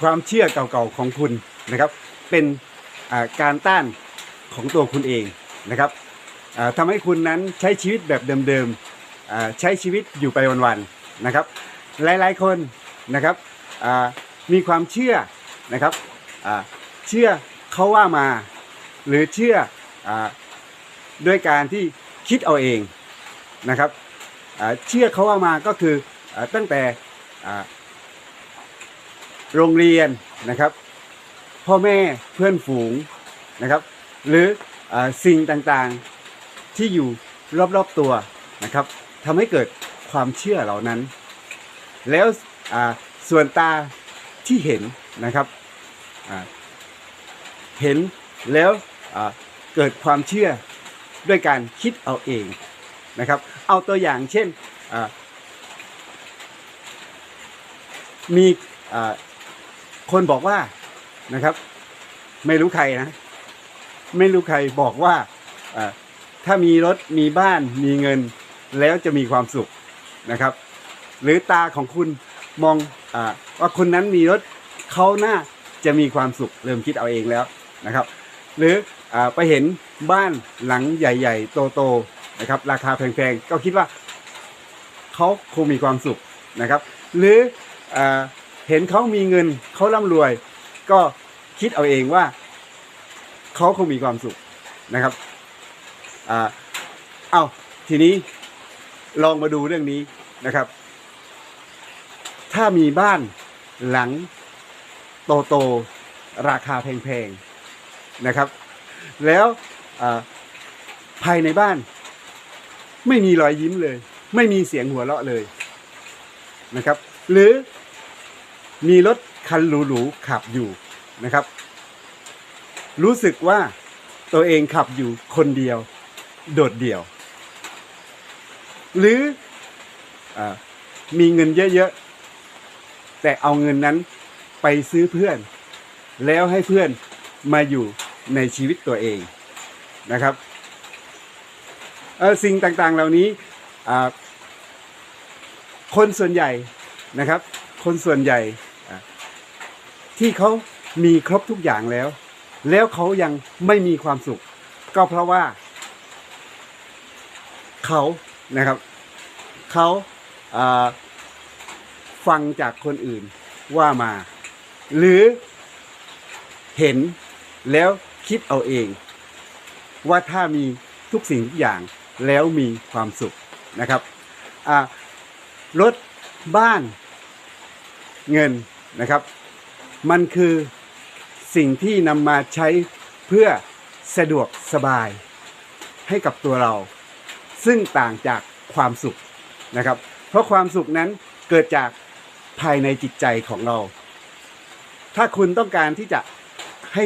ความเชื่อเก่าๆของคุณนะครับ เป็นการต้านของตัวคุณเองนะครับทำให้คุณนั้นใช้ชีวิตแบบเดิมๆใช้ชีวิตอยู่ไปวันๆนะครับ หลายๆคนนะครับมีความเชื่อนะครับเชื่อเขาว่ามา หรือเชื่ออด้วยการที่คิดเอาเองนะครับเชื่อเขาว่ามาก็คืออตั้งแต่ โรงเรียนนะครับ พ่อแม่เพื่อนฝูงนะครับ หรืออสิ่งต่างๆที่อยู่รอบๆตัวนะครับทำให้เกิดความเชื่อเหล่านั้น แล้วส่วนตาที่เห็นนะครับเห็นแล้วเกิดความเชื่อด้วยการคิดเอาเองนะครับ เอาตัวอย่างเช่นมี คนบอกว่านะครับ ไม่รู้ใครนะ ไม่รู้ใครบอกว่าถ้ามีรถมีบ้านมีเงินแล้วจะมีความสุขนะครับ หรือตาของคุณมองอว่าคนนั้นมีรถเขาหน่าจะมีความสุขเริ่มคิดเอาเองแล้วนะครับ หรืออไปเห็นบ้านหลังใหญ่ ๆ โตๆนะครับ ราคาแพงๆก็คิดว่าเขาคงมีความสุขนะครับ หรืออา เห็นเขามีเงินเขาร่ำรวย ก็คิดเอาเองว่าเขาคงมีความสุขนะครับอ่าเอาทีนี้ลองมาดูเรื่องนี้นะครับ ถ้ามีบ้านหลังโตโตๆราคาแพงๆนะครับ แล้วภายในบ้าน ไม่มีรอยยิ้มเลย ไม่มีเสียงหัวเราะเลยนะครับ หรือ มีรถคันหรูๆขับอยู่นะครับ รู้สึกว่าตัวเองขับอยู่คนเดียว โดดเดี่ยว หรืออมีเงินเยอะๆ แต่เอาเงินนั้นไปซื้อเพื่อน แล้วให้เพื่อนมาอยู่ในชีวิตตัวเองนะครับสิ่งต่างๆเหล่านี้คนส่วนใหญ่นะครับ คนส่วนใหญ่ ที่เขามีครบทุกอย่างแล้ว แล้วเขายังไม่มีความสุข ก็เพราะว่า เขานะครับ เขาอ่าฟังจากคนอื่นว่ามา หรือเห็นแล้วคิดเอาเอง ว่าถ้ามีทุกสิ่งทุกอย่างแล้วมีความสุขนะครับรถบ้านเงินนะครับ มันคือสิ่งที่นำมาใช้เพื่อสะดวกสบายให้กับตัวเรา ซึ่งต่างจากความสุขนะครับ เพราะความสุขนั้นเกิดจากภายในจิตใจของเรา ถ้าคุณต้องการที่จะให้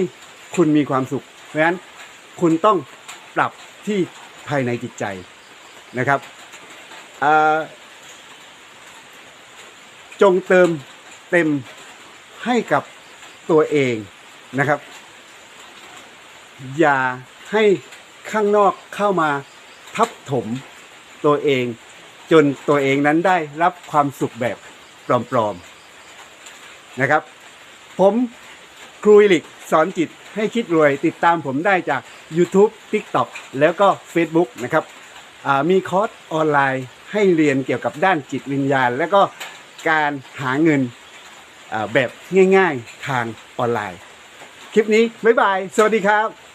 คุณมีความสุข เพราะฉะนั้นคุณต้องปรับที่ภายในจิตใจนะครับจงเติมเต็ม ให้กับตัวเองนะครับ อย่าให้ข้างนอกเข้ามาทับถมตัวเอง จนตัวเองนั้นได้รับความสุขแบบปลอมๆนะครับ ผมครูอิลิกสอนจิตให้คิดรวยติดตามผมได้จาก YouTube TikTok แล้วก็ Facebook นะครับมีคอร์สออนไลน์ให้เรียนเกี่ยวกับด้านจิตวิญญาณ และก็การหาเงิน แบบง่าย ๆ ทางออนไลน์ คลิปนี้ บ๊ายบาย สวัสดีครับ